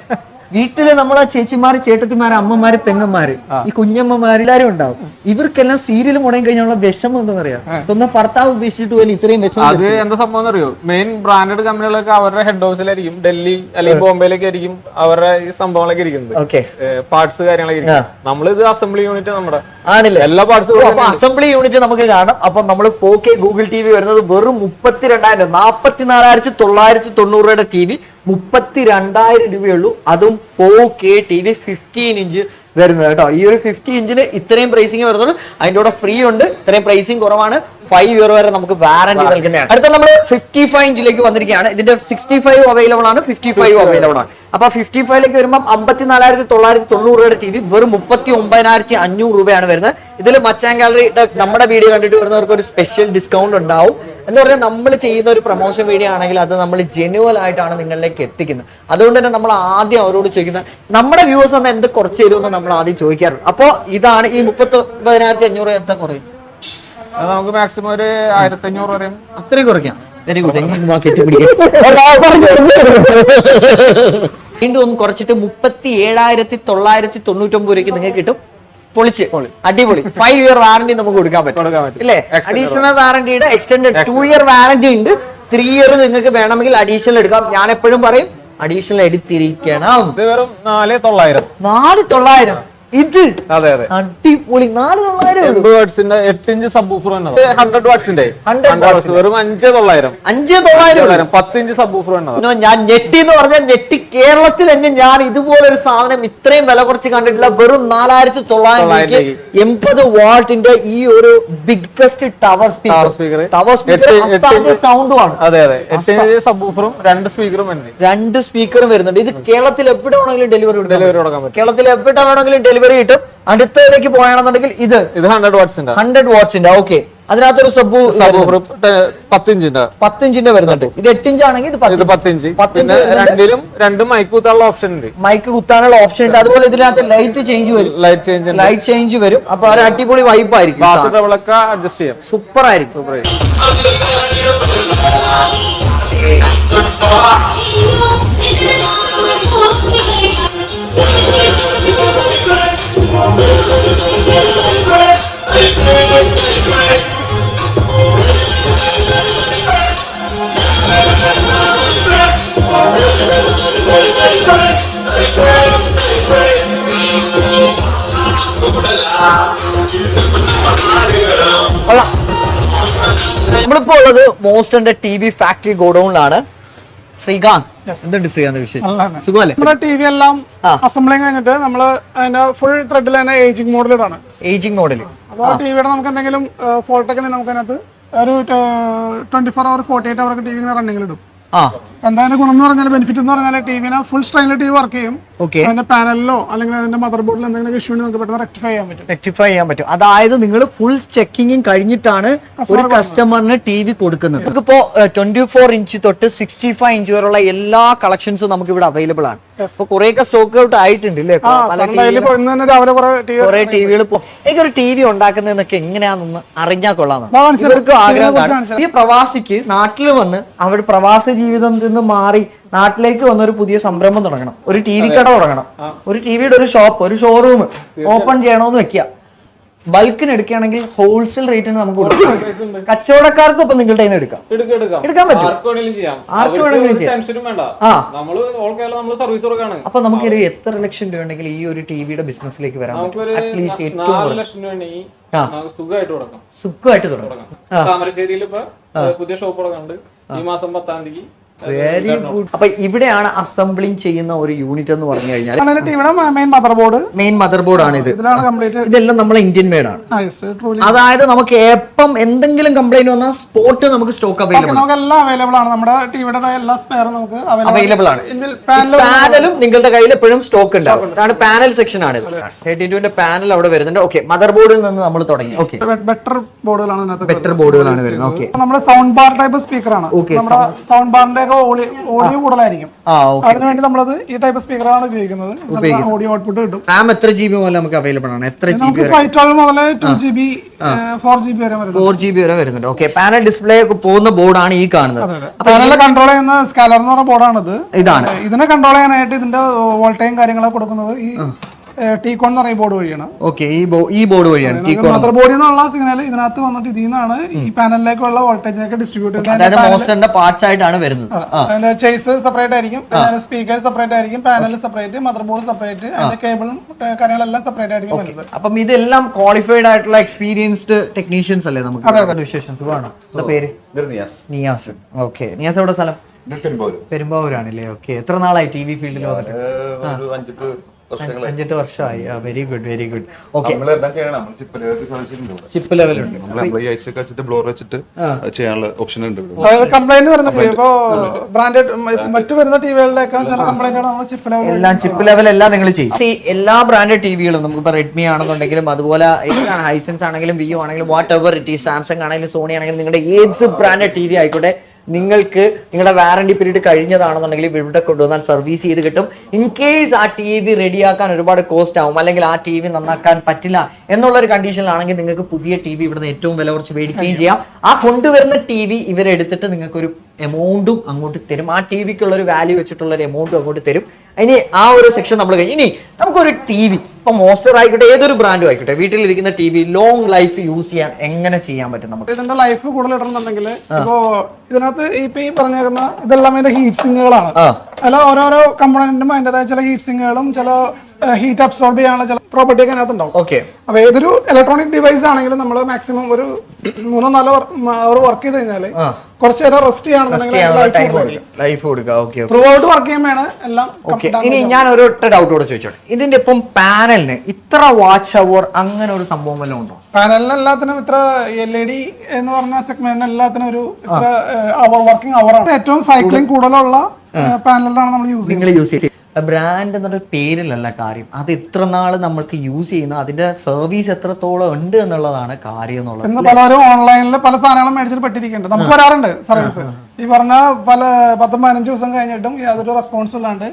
വീട്ടിൽ നമ്മളെ ചേച്ചിമാര് ചേട്ടത്തിമാര് അമ്മമാര് പെങ്ങന്മാര് ഈ കുഞ്ഞമ്മമാര് എല്ലാരും ഉണ്ടാവും. ഇവർക്കെല്ലാം സീരിയൽ മുടങ്ങി കഴിഞ്ഞാൽ വിഷമം എന്താണെന്നറിയാം സ്വന്തം ഭർത്താവ് ഉപേക്ഷിച്ചിട്ട് പോലും ഇത്രയും വിഷമം അത് എന്താ സംഭവം അറിയോ മെയിൻ ബ്രാൻഡഡ് കമ്പനികളൊക്കെ അവരുടെ ഹെഡ് ഓഫീസിലായിരിക്കും ഡൽഹി അല്ലെങ്കിൽ ബോംബെയിലൊക്കെ ആയിരിക്കും അവരുടെ ഈ സംഭവങ്ങളൊക്കെ ഇരിക്കുന്നത്. പാർട്സ് കാര്യങ്ങളൊക്കെ നമ്മൾ ഇത് അസംബ്ലി യൂണിറ്റ് നമ്മുടെ. ആണല്ലേ? എല്ലാ പാർട്സും അസംബ്ലി യൂണിറ്റ് നമുക്ക് കാണാം. അപ്പൊ നമ്മൾ four K Google T V വരുന്നത് വെറും മുപ്പത്തിരണ്ടായിരം രണ്ടായിരം നാപ്പത്തി നാലായിരത്തി തൊള്ളായിരത്തി തൊണ്ണൂറ് രൂപയുടെ ടി വി മുപ്പത്തി രണ്ടായിരം രൂപയുള്ളൂ. അതും four K T V fifteen inch വരുന്നത് കേട്ടോ. ഈ ഒരു ഫിഫ്റ്റി ഇഞ്ചിന് ഇത്രയും പ്രൈസിങ് വരുന്നുള്ളൂ. അതിന്റെ കൂടെ ഫ്രീ ഉണ്ട്. ഇത്രയും പ്രൈസിങ് കുറവാണ്. ഫൈവ് ഇയർ വരെ നമുക്ക് വാറന്റി നൽകുന്നതാണ് അടുത്ത നമ്മൾ ഫിഫ്റ്റി ഫൈവ് ഇഞ്ചിലേക്ക് വന്നിരിക്കുകയാണ്. ഇതിന്റെ സിക്സ്റ്റി ഫൈവ് അവൈലബിൾ ആണ് ഫിഫ്റ്റി ഫൈവ് അവൈലബിൾ ആണ്. അപ്പൊ ഫിഫ്റ്റി ഫൈവിലേക്ക് വരുമ്പോൾ അമ്പത്തിനാലായിരത്തി തൊള്ളായിരത്തി തൊണ്ണൂറ് രൂപയുടെ ടി വി വെറും മുപ്പത്തി ഒമ്പതിനായിരത്തി അഞ്ഞൂറ് രൂപയാണ് വരുന്നത്. ഇതിൽ മച്ചാൻ ഗാലറിയുടെ നമ്മുടെ വീഡിയോ കണ്ടിട്ട് വരുന്നവർക്ക് ഒരു സ്പെഷ്യൽ ഡിസ്കൗണ്ട് ഉണ്ടാവും. എന്ന് പറഞ്ഞാൽ നമ്മൾ ചെയ്യുന്ന ഒരു പ്രൊമോഷൻ വീഡിയോ ആണെങ്കിൽ അത് നമ്മൾ ജെനുവൽ ആയിട്ടാണ് നിങ്ങളിലേക്ക് എത്തിക്കുന്നത്. അതുകൊണ്ട് തന്നെ നമ്മൾ ആദ്യം അവരോട് ചോദിക്കുന്നത് നമ്മുടെ വ്യൂവേഴ്സ് ഒന്ന് എന്ത് കുറച്ച് തരുമെന്ന് നമ്മൾ ആദ്യം ചോദിക്കാറുണ്ട്. അപ്പോൾ ഇതാണ് ഈ മുപ്പത്തി ഒമ്പതിനായിരത്തി അഞ്ഞൂറ് എത്ര കുറയും? അത് നമുക്ക് മാക്സിമം ഒരു ആയിരത്തി അഞ്ഞൂറ് വരെയും അത്രയും കുറയ്ക്കാം. വെരി ഗുഡ് വീണ്ടും ഒന്ന് കുറച്ചിട്ട് മുപ്പത്തി ഏഴായിരത്തി തൊള്ളായിരത്തി തൊണ്ണൂറ്റൊമ്പത് രൂപയ്ക്ക് നിങ്ങൾക്ക് കിട്ടും. പൊളിച്ച്. അടിപൊളി. ഫൈവ് ഇയർ വാറന്റി നമുക്ക് കൊടുക്കാൻ പറ്റും. ഇല്ലേ? Additional extend two year warranty ഉണ്ട്. ത്രീ ഇയർ നിങ്ങൾക്ക് വേണമെങ്കിൽ അഡീഷണൽ എടുക്കാം. ഞാൻ എപ്പോഴും പറയും അഡീഷണൽ എടുത്തിരിക്കണം. വെറും നാല് തൊള്ളായിരം. നാല് തൊള്ളായിരം? ഇത് അതെ അതെ. അടിപൊളി. നാല് തൊള്ളായിരം വാട്സിന്റെ എട്ട് ഇഞ്ച് സബ് ഊഫർ വന്നത് ഹൺഡ്രഡ് വാട്സിന്റെ 100 വാട്സ് വെറും അഞ്ച് തൊള്ളായിരം. അഞ്ച് തൊള്ളായിരം പത്ത് ഇഞ്ച് വന്നത് ഞാൻ ഞെട്ടി എന്ന് പറഞ്ഞാൽ ഞെട്ടി. കേരളത്തിലെങ്ങും ഞാൻ ഇതുപോലെ ഒരു സാധനം ഇത്രയും വില കുറച്ച് കണ്ടിട്ടില്ല. വെറും നാലായിരത്തി തൊള്ളായിരം എൺപത് വാട്ടിന്റെ ഈ ഒരു biggest tower speaker. Tower speaker inch. സൗണ്ടുമാണ് അതെ അതെ. എട്ട് രണ്ട് സ്പീക്കറും വരുന്നത് രണ്ട് സ്പീക്കറും വരുന്നുണ്ട്. ഇത് കേരളത്തിൽ എവിടെ വേണമെങ്കിലും ഡെലിവറി ഡെലിവറി കൊടുക്കാൻ പറ്റും. കേരളത്തിൽ എവിടെ വേണമെങ്കിലും ഡെലിവറി കിട്ടും. അടുത്തതിലേക്ക് പോയാണെന്നുണ്ടെങ്കിൽ ഇത് ഇത് ഹൺഡ്രഡ് വാട്സിന്റെ ഹൺഡ്രഡ് വാട്ട്സിന്റെ ഓക്കെ അതിനകത്തൊരു സബ് സബ് പത്തിഞ്ചിന്റെ പത്ത് ഇഞ്ചിന്റെ പത്ത് ഇഞ്ചിന്റെ വരുന്നുണ്ട്. ഇത് എട്ടിഞ്ച് ആണെങ്കിൽ ഇത് പിന്നെ രണ്ടിലും രണ്ട് മൈക്ക് കുത്താനുള്ള ഓപ്ഷൻ ഉണ്ട്. മൈക്ക് കുത്താനുള്ള ഓപ്ഷൻ ഉണ്ട്. അതുപോലെ ഇതിനകത്ത് ലൈറ്റ് ചേഞ്ച് വരും. ലൈറ്റ് ചേഞ്ച് ലൈറ്റ് ചേഞ്ച് വരും. അപ്പൊ ഒരു അടിപൊളി വൈപ്പ് ആയിരിക്കും അഡ്ജസ്റ്റ് ചെയ്യാം. സൂപ്പർ ആയിരിക്കും. സൂപ്പർ ആയിരിക്കും. കൊള്ളാം. നമ്മളിപ്പോ ഉള്ളത് മോസ്റ്റന്റെ ടി വി ഫാക്ടറി ഗോഡൌണിലാണ്. ശ്രീകാന്ത്. എന്തുണ്ട് ശ്രീകാന്ത് വിശേഷം? സുഖമല്ലേ? നമ്മുടെ ടി വി എല്ലാം. അസംബ്ലിങ് കഴിഞ്ഞിട്ട് നമ്മൾ അതിന്റെ ഫുൾ ത്രെഡിൽ തന്നെ ഏജിംഗ് മോഡൽ ഏജിംഗ് മോഡൽ അപ്പോൾ ടിവിയുടെ നമുക്ക് എന്തെങ്കിലും ഫോൾട്ട് ഒക്കെ ഉണ്ടെങ്കിൽ നമുക്ക് അതിനകത്ത് ഒരു twenty four hour forty eight hour T V റണ്ണിങ്ങിൽ ഇടും. ആ. എന്താ അതിന്റെ ഗുണം എന്ന് പറഞ്ഞാൽ ബെനിഫിറ്റ് എന്ന് പറഞ്ഞാൽ ടിവിനെ ഫുൾ സ്ട്രെയിനിൽ ടി വർക്ക് ചെയ്യും. ഓക്കെ അതിന്റെ പാനലിലോ അല്ലെങ്കിൽ അതിന്റെ മദർ ബോർഡിലോ എന്തെങ്കിലും ഇഷ്യൂ ഉണ്ടെങ്കിൽ നമുക്ക് പെട്ടെന്ന് റെക്ടിഫൈ ചെയ്യാൻ പറ്റും. റെക്ടിഫൈ ചെയ്യാൻ പറ്റും. അതായത് നിങ്ങൾ ഫുൾ ചെക്കിങ്ങും കഴിഞ്ഞിട്ടാണ് ഒരു കസ്റ്റമറിന് ടി വി കൊടുക്കുന്നത്. നമുക്കിപ്പോ ട്വന്റി ഫോർ ഇഞ്ച് തൊട്ട് സിക്സ്റ്റി ഫൈവ് ഇഞ്ച് വരെയുള്ള എല്ലാ കളക്ഷൻസും നമുക്ക് ഇവിടെ അവൈലബിൾ ആണ്. അപ്പൊ കുറെയൊക്കെ സ്റ്റോക്ക് ഔട്ട് ആയിട്ടുണ്ട് അല്ലേ ഇപ്പൊ രാവിലെ കുറെ ടിവികൾ എനിക്കൊരു ടി വി ഉണ്ടാക്കുന്നതെന്നൊക്കെ എങ്ങനെയാണെന്ന് അറിഞ്ഞാൽ കൊള്ളാം ആഗ്രഹം. ഈ പ്രവാസിക്ക് നാട്ടിൽ വന്ന് അവിടെ പ്രവാസ ജീവിതത്തിൽ നിന്ന് മാറി നാട്ടിലേക്ക് വന്ന ഒരു പുതിയ സംരംഭം തുടങ്ങണം. ഒരു ടി വി കട തുടങ്ങണം ഒരു ടി വിയുടെ ഒരു ഷോപ്പ് ഒരു ഷോറൂം ഓപ്പൺ ചെയ്യണമെന്ന് വെക്കുക. ബൾക്കിന് എടുക്കുകയാണെങ്കിൽ ഹോൾസെയിൽ റേറ്റിന് നമുക്ക് കൊടുക്കാം. കച്ചവടക്കാർക്കും ഇപ്പൊ നിങ്ങളുടെ കയ്യിൽ എടുക്കാം. എടുക്കാം എടുക്കാം. എടുക്കാൻ പറ്റും. ആർക്ക് വേണമെങ്കിലും ചെയ്യാം. അപ്പൊ നമുക്കൊരു എത്ര ലക്ഷം രൂപ ഉണ്ടെങ്കിൽ ഈ ഒരു ടിവിയുടെ ബിസിനസ്സിലേക്ക് വരാം പറ്റും. അറ്റ്ലീസ്റ്റ് ഏറ്റവും സുഖമായിട്ട് തുടങ്ങാം. താമരശ്ശേരിയിൽ ഇപ്പൊ പുതിയ ഷോപ്പ് തുടങ്ങുന്നുണ്ട് ഈ മാസം പത്താം തീയതി വെരി ഗുഡ് അപ്പൊ ഇവിടെയാണ് അസംബ്ലിങ് ചെയ്യുന്ന ഒരു യൂണിറ്റ് എന്ന് പറഞ്ഞു കഴിഞ്ഞാൽ main mother board main mother board ആണ് ഇത്. ഇതെല്ലാം നമ്മളെ ഇന്ത്യൻ മെയ്ഡ് ആണ്. ട്രൂലി അതായത് നമുക്ക് എപ്പം എന്തെങ്കിലും കംപ്ലൈന്റ് വന്നാൽ സ്പോട്ട് നമുക്ക് സ്റ്റോക്ക് അവൈലബിൾ നമുക്ക് എല്ലാം അവൈലബിൾ ആണ്. നമ്മുടെ ടിവിയുടെ എല്ലാ സ്പെയറും നമുക്ക് അവൈലബിൾ ആണ്. പാനലും നിങ്ങളുടെ കയ്യിൽ എപ്പോഴും സ്റ്റോക്ക് ഉണ്ടാവും. അതാണ് പാനൽ സെക്ഷൻ ആണ് തേർട്ടി ടുവിന്റെ പാനൽ അവിടെ വരുന്നുണ്ട്. ഓക്കെ മദർ ബോർഡിൽ നിന്ന് നമ്മൾ തുടങ്ങി. ഓക്കെ ബെറ്റർ ബോർഡുകളാണ് ബെറ്റർ ബോർഡുകളാണ് വരുന്നത്. ഓക്കെ നമ്മുടെ സൗണ്ട് ബാർ ടൈപ്പ് സ്പീക്കർ ആണ്. ഓക്കെ നമ്മുടെ സൗണ്ട് ബാറിന്റെ ഓഡിയോ കൂടുതലായിരിക്കും. അതിനുവേണ്ടി നമ്മളത് ഈ ടൈപ്പ് സ്പീക്കറാണ് ഉപയോഗിക്കുന്നത്. ഓഡിയോ ഔട്ട്പുട്ട് കിട്ടും. റാം എത്ര ജി ബി മുതൽ നമുക്ക് അവൈലബിൾ ആണ്? എത്ര ജി ബി നമുക്ക് ഫൈവ് ട്വൽവ് മുതൽ two G B four G B വരെ വരുന്നത് ഫോർ ജി ബി വരെ വരുന്നുണ്ട്. ഓക്കെ പാനൽ ഡിസ്പ്ലേ പോകുന്ന ബോർഡാണ് ഈ കാണുന്നത്. പാനലിൽ കൺട്രോൾ ചെയ്യുന്ന സ്കാലർ എന്ന് പറഞ്ഞ ഇത് ഇതാണ്. ഇതിനെ കൺട്രോൾ ചെയ്യാനായിട്ട് ഇതിന്റെ വോൾട്ടേജും കാര്യങ്ങളൊക്കെ കൊടുക്കുന്നത് ഈ ടീകോൺ എന്ന് പറയുന്ന ബോർഡ് വഴിയാണ്. ഓക്കെ ഈ ഈ ബോർഡ് വഴിയാണ്. മദർ ബോർഡിൽ നിന്നുള്ള സിഗ്നൽ ഇതിനകത്ത് വന്നിട്ട് ഇതിൽ നിന്നാണ് ഈ പാനലിലേക്കുള്ള വോൾട്ടേജിനൊക്കെ ഡിസ്ട്രിബ്യൂട്ട് ചെയ്യുന്നത്. പാർട്സ് ആയിട്ടാണ് വരുന്നത്. ചേസ് സെപ്പറേറ്റ് ആയിരിക്കും. സ്പീക്കർ സെപ്പറേറ്റ് ആയിരിക്കും. Panel separate mother board separate അതിന്റെ കേബിളും കാര്യങ്ങളെല്ലാം സെപ്പറേറ്റ് ആയിരിക്കും വരുന്നത്. അപ്പം ഇതെല്ലാം ക്വാളിഫൈഡ് ആയിട്ടുള്ള എക്സ്പീരിയൻസ്ഡ് ടെക്നീഷ്യൻസ് അല്ലേ നമുക്ക്? വിശേഷം സുഖമാണോ? പേര്? നിയാസ്. ഓക്കെ നിയാസ് എവിടെ സ്ഥലം? പെരുമ്പാവൂരാണല്ലേ? ഓക്കെ എത്ര നാളായി ടി വി ഫീൽഡിൽ വന്നിട്ട്? ഒരു അഞ്ചെട്ട് വർഷമായി. Very good very good okay chip ലെവലിൽ സാധിച്ചിട്ടുണ്ട് ചിപ്പ് ലെവലുണ്ട് നമ്മൾ എംപ്ലോയി ഐസ് വെച്ചിട്ട് ബ്ലോർ വെച്ചിട്ട് ചെയ്യാനുള്ള ഓപ്ഷൻ ഉണ്ട് കംപ്ലൈന്റ് വരുന്നത് ഇപ്പോ ബ്രാൻഡഡ് മറ്റു വരുന്ന ടിവികളിലൊക്കെ ചില കംപ്ലൈന്റുകൾ നമ്മൾ ചിപ്പ് ലെവൽ എല്ലാം ചിപ്പ് ലെവൽ എല്ലാം നിങ്ങൾ ചെയ്യും. എല്ലാ ബ്രാൻഡഡ് ടിവികളും നമുക്കിപ്പോ റെഡ്മി ആണെന്നുണ്ടെങ്കിലും അതുപോലെ ഹൈസെൻസ് ആണെങ്കിലും വിയോ ആണെങ്കിലും വാട്ട് എവർ ഇറ്റ് ഈ സാംസങ് ആണെങ്കിലും സോണി ആണെങ്കിലും നിങ്ങളുടെ ഏത് ബ്രാൻഡഡ് ടി വി ആയിക്കോട്ടെ നിങ്ങൾക്ക് നിങ്ങളുടെ വാറണ്ടി പീരീഡ് കഴിഞ്ഞതാണെന്നുണ്ടെങ്കിൽ ഇവിടെ കൊണ്ടുവന്നാൽ സർവീസ് ചെയ്ത് കിട്ടും. ഇൻ കേസ് ആ ടി വി റെഡിയാക്കാൻ ഒരുപാട് കോസ്റ്റ് ആവും അല്ലെങ്കിൽ ആ ടി വി നന്നാക്കാൻ പറ്റില്ല എന്നുള്ള ഒരു കണ്ടീഷനിലാണെങ്കിൽ നിങ്ങൾക്ക് പുതിയ ടി വി ഇവിടുന്ന് ഏറ്റവും വില കുറച്ച് മേടിക്കുകയും ചെയ്യാം. ആ കൊണ്ടുവരുന്ന ടി വി ഇവരെടുത്തിട്ട് നിങ്ങൾക്കൊരു എമൗണ്ടും അങ്ങോട്ട് തരും. ആ ടി വിക്കുള്ള ഒരു വാല്യൂ വെച്ചിട്ടുള്ള ഒരു എമൗണ്ടും അങ്ങോട്ട് തരും. ഇനി ആ ഒരു സെക്ഷൻ നമ്മൾ കഴിഞ്ഞു. ഇനി നമുക്കൊരു ടി വി ഇപ്പൊ മോസ്റ്റർ ആയിക്കോട്ടെ ഏതൊരു ബ്രാൻഡും ആയിക്കോട്ടെ വീട്ടിലിരിക്കുന്ന T V long life use ചെയ്യാൻ എങ്ങനെ ചെയ്യാൻ പറ്റും നമുക്ക്? ഇതിന്റെ ലൈഫ് കൂടുതൽ ഇടണമെന്നുണ്ടെങ്കിൽ ഇപ്പോ ഇതിനകത്ത് ഇപ്പൊ ഈ പറഞ്ഞേക്കുന്ന ഇതെല്ലാം അതിന്റെ ഹീറ്റ് സിങ്ങുകളാണ്. അല്ല ഓരോരോ കമ്പോണന്റും അതിന്റെതായ ചില ഹീറ്റ് സിങ്ങുകളും ചില ഹീറ്റ് അബ്സോർബ് ചെയ്യാനുള്ള ചില പ്രോപ്പർട്ടി ഒക്കെ അതിനകത്തുണ്ടാവും. ഓക്കെ അപ്പൊ ഏതൊരു ഇലക്ട്രോണിക് ഡിവൈസ് ആണെങ്കിലും നമ്മൾ മാക്സിമം ഒരു മൂന്നോ നാലോ അവർ വർക്ക് ചെയ്ത് കഴിഞ്ഞാൽ കുറച്ച് നേരം റെസ്റ്റ് ടൈം ലൈഫ് കൊടുക്കുക. ഓക്കെ ത്രൂ ഔട്ട് വർക്ക് ചെയ്യുമ്പോഴാണ് എല്ലാം ഓക്കെ ഇനി ഞാൻ ഒരു ഡൗട്ട് കൂടെ ചോദിച്ചോട്ടെ. ഇതിന്റെ ഇപ്പം പാനലിന് ഇത്ര വാച്ച് അവർ അങ്ങനെ ഒരു സംഭവം വല്ലതും ഉണ്ടോ? പാനലിന് എല്ലാത്തിനും ഇത്ര എൽ ഇ ഡി എന്ന് പറഞ്ഞ സെഗ്മെന്റിന് എല്ലാത്തിനും ഒരു ഇത്ര അവർ വർക്കിംഗ് അവർ ആണ്. ഏറ്റവും സൈക്ലിംഗ് കൂടുതലുള്ള പാനലിലാണ് നമ്മൾ യൂസ് ചെയ്യുന്നത്. യൂസ് ചെയ്യും. ബ്രാൻഡ് എന്നൊരു പേരിലല്ല കാര്യം. അത് എത്ര നാൾ നമ്മൾക്ക് യൂസ് ചെയ്യുന്ന അതിന്റെ സർവീസ് എത്രത്തോളം ഉണ്ട് എന്നുള്ളതാണ് കാര്യം എന്നുള്ളത്. ഇന്ന് പലരും ഓൺലൈനിൽ പല സാധനങ്ങളും മേടിച്ചിട്ട് പെട്ടിരിക്കുന്നുണ്ട്. നമുക്ക് വരാറുണ്ട് സർവീസ് ഈ പറഞ്ഞ പല പത്തും പതിനഞ്ച് ദിവസം കഴിഞ്ഞിട്ടും യാതൊരു റെസ്പോൺസ് ഇല്ലാണ്ട്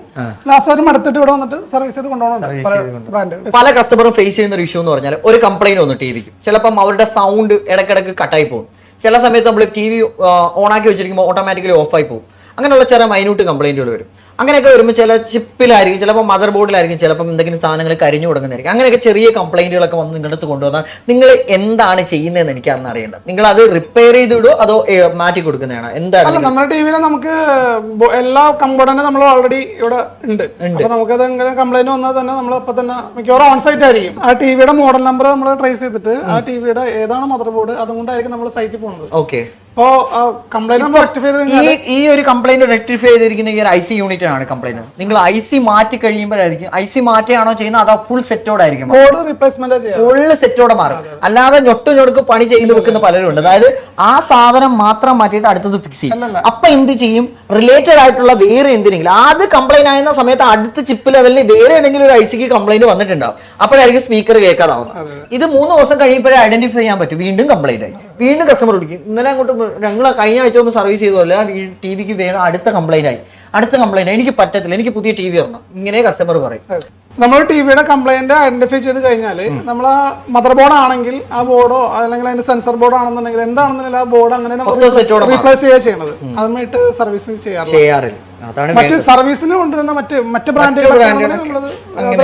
ലാസ്റ്റ് വരും അടുത്തിട്ട് ഇവിടെ വന്നിട്ട് സർവീസ് ചെയ്ത് കൊണ്ടുപോകുന്നുണ്ട് പല കസ്റ്റമറും ഫേസ് ചെയ്യുന്ന ഒരു ഇഷ്യൂ എന്ന് പറഞ്ഞാൽ ഒരു കംപ്ലൈന്റ് വന്നു ടി ചിലപ്പം അവരുടെ സൗണ്ട് ഇടക്കിടക്ക് കട്ടായി പോകും. ചില സമയത്ത് നമ്മൾ ടി വി ഓണാക്കി വെച്ചിരിക്കുമ്പോൾ ഓട്ടോമാറ്റിക്കലി ഓഫായി പോകും. അങ്ങനെയുള്ള ചില മൈന്യൂട്ട് കംപ്ലൈന്റുകൾ വരും. അങ്ങനെയൊക്കെ വരുമ്പോൾ ചില ചിപ്പിലായിരിക്കും ചിലപ്പോൾ മദർ ബോർഡിലായിരിക്കും ചിലപ്പം എന്തെങ്കിലും സാധനങ്ങൾ കരിഞ്ഞു കൊടുക്കുന്നതായിരിക്കും. അങ്ങനെയൊക്കെ ചെറിയ കംപ്ലൈന്റുകളൊക്കെ വന്ന് നിങ്ങളുടെ അടുത്ത് കൊണ്ടുവന്നാൽ നിങ്ങൾ എന്താണ് ചെയ്യുന്നതെന്ന് എനിക്ക് അന്ന് അറിയേണ്ടത് നിങ്ങൾ അത് റിപ്പയർ ചെയ്ത് വിടുമോ അതോ മാറ്റി കൊടുക്കുന്നതാണ്? എന്താണ് നമ്മുടെ ടിവിയിൽ നമുക്ക് എല്ലാ കമ്പോണന്റും നമ്മൾ ഓൾറെഡി ഇവിടെ ഉണ്ട്. അപ്പോൾ നമുക്കത് എങ്ങനെ കംപ്ലൈന്റ് വന്നാൽ തന്നെ നമ്മൾ അപ്പൊ തന്നെ മിക്കവാറും ഓൺ സൈറ്റ് ആയിരിക്കും. ആ ടിവിയുടെ മോഡൽ നമ്പർ നമ്മൾ ട്രേസ് ചെയ്തിട്ട് ആ ടിവിയുടെ ഏതാണ് മദർ ബോർഡ് അതുകൊണ്ടായിരിക്കും നമ്മൾ സൈറ്റിൽ പോകുന്നത്. ഓക്കെ ഈ ഒരു കംപ്ലൈന്റ് റെക്ടിഫൈ ചെയ്തിരിക്കുന്ന ഈ ഒരു ഐ സി ആണ് കംപ്ലൈന്റ് നിങ്ങൾ ഐ സി മാറ്റി കഴിയുമ്പോഴായിരിക്കും ഐ സി മാറ്റിയാണോ ചെയ്യുന്നത് അതോ ഫുൾ സെറ്റോഡ് ആയിരിക്കും ഫുള്ള് സെറ്റോടെ മാറും അല്ലാതെ ഞൊട്ടു ഞൊടുക്ക് പണി ചെയ്ത് വെക്കുന്ന പലരും ഉണ്ട് അതായത് ആ സാധനം മാത്രം മാറ്റിയിട്ട് അടുത്തത് ഫിക്സ് ചെയ്യും. അപ്പൊ എന്ത് ചെയ്യും? റിലേറ്റഡ് ആയിട്ടുള്ള വേറെ എന്തിനെങ്കിലും അത് കംപ്ലൈന്റ് ആയിരുന്ന സമയത്ത് അടുത്ത ചിപ്പ് ലെവലിൽ വേറെ ഏതെങ്കിലും ഒരു ഐ സിക്ക് കംപ്ലൈന്റ് വന്നിട്ടുണ്ടാവും. അപ്പോഴായിരിക്കും സ്പീക്കർ കേൾക്കാതാവുന്നത്. ഇത് മൂന്ന് ദിവസം കഴിയുമ്പോഴേ ഐഡന്റിഫൈ ചെയ്യാൻ പറ്റും. വീണ്ടും കംപ്ലൈന്റ് ആയി. വീണ്ടും കസ്റ്റമർ വിളിക്കും ഇന്നലെ അങ്ങോട്ട് ഞങ്ങൾ കഴിഞ്ഞ ആഴ്ച ഒന്ന് സർവീസ് ചെയ്തതല്ല? ടി വിക്ക് വേണം അടുത്ത കംപ്ലൈന്റ് ആയി. അടുത്ത കംപ്ലൈന്റ് എനിക്ക് പറ്റത്തില്ല. എനിക്ക് പുതിയ ടി വി വരണം ഇങ്ങനെ കസ്റ്റമർ പറയും. നമ്മൾ ടിവിയുടെ കംപ്ലൈന്റ് ഐഡന്റിഫൈ ചെയ്ത് കഴിഞ്ഞാൽ നമ്മൾ ആ മദർ ബോർഡ് ആണെങ്കിൽ ആ ബോർഡോ അല്ലെങ്കിൽ അതിന്റെ സെൻസർ ബോർഡ് ആണെന്നുണ്ടെങ്കിൽ എന്താണെന്നുണ്ടെങ്കിൽ ആ ബോർഡ് അങ്ങനെ റീപ്ലേസ് ചെയ്യുക ചെയ്യണത്. അതുമായിട്ട് സർവീസ് ചെയ്യാറില്ല. മറ്റ് സർവീസിന് കൊണ്ടുവരുന്ന മറ്റ് മറ്റ്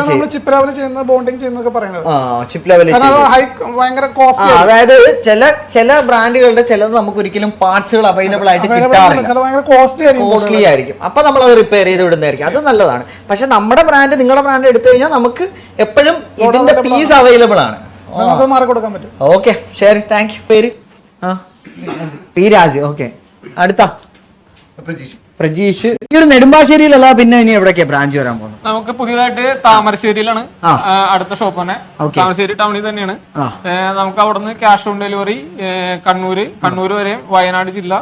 നമ്മൾ ചിപ്പ് ലെവൽ ചെയ്യുന്ന ബോണ്ടിങ് ചെയ്യുന്നൊക്കെ പറയുന്നത് അതായത് ചില ചില ബ്രാൻഡുകളുടെ ചിലത് നമുക്ക് ഒരിക്കലും പാർട്സുകൾ അവൈലബിൾ ആയിട്ട് കിട്ടാറില്ല. കോസ്റ്റ്ലി ആയിരിക്കും അപ്പൊ നമ്മൾ അത് റിപ്പയർ ചെയ്ത് വിടുന്നതായിരിക്കും. അത് നല്ലതാണ്. പക്ഷെ നമ്മുടെ ബ്രാൻഡ് നിങ്ങളുടെ ബ്രാൻഡ് എടുത്തു കഴിഞ്ഞാൽ നമുക്ക് എപ്പോഴും ഇതിന്റെ പീസ് അവൈലബിൾ ആണ്. നമുക്ക് മാറി കൊടുക്കാൻ പറ്റും. ഓക്കെ ശരി. താങ്ക് യു പേര്? ആ. പി രാജ്. ഓക്കെ അടുത്ത. പ്രജീഷ്. ഈ ഒരു നെടുമ്പാശ്ശേരിയിലല്ല പിന്നെ ഇനി എവിടേക്കാ ബ്രാഞ്ച് വരാൻ പോകുന്നത്? നമുക്ക് പുതിയതായിട്ട് താമരശ്ശേരിയിലാണ്. അടുത്ത ഷോപ്പ് തന്നെ. താമരശ്ശേരി ടൗണിൽ തന്നെയാണ്. നമുക്ക് അവിടുന്ന് cash on delivery Kannur Kannur വരെ വയനാട് ജില്ല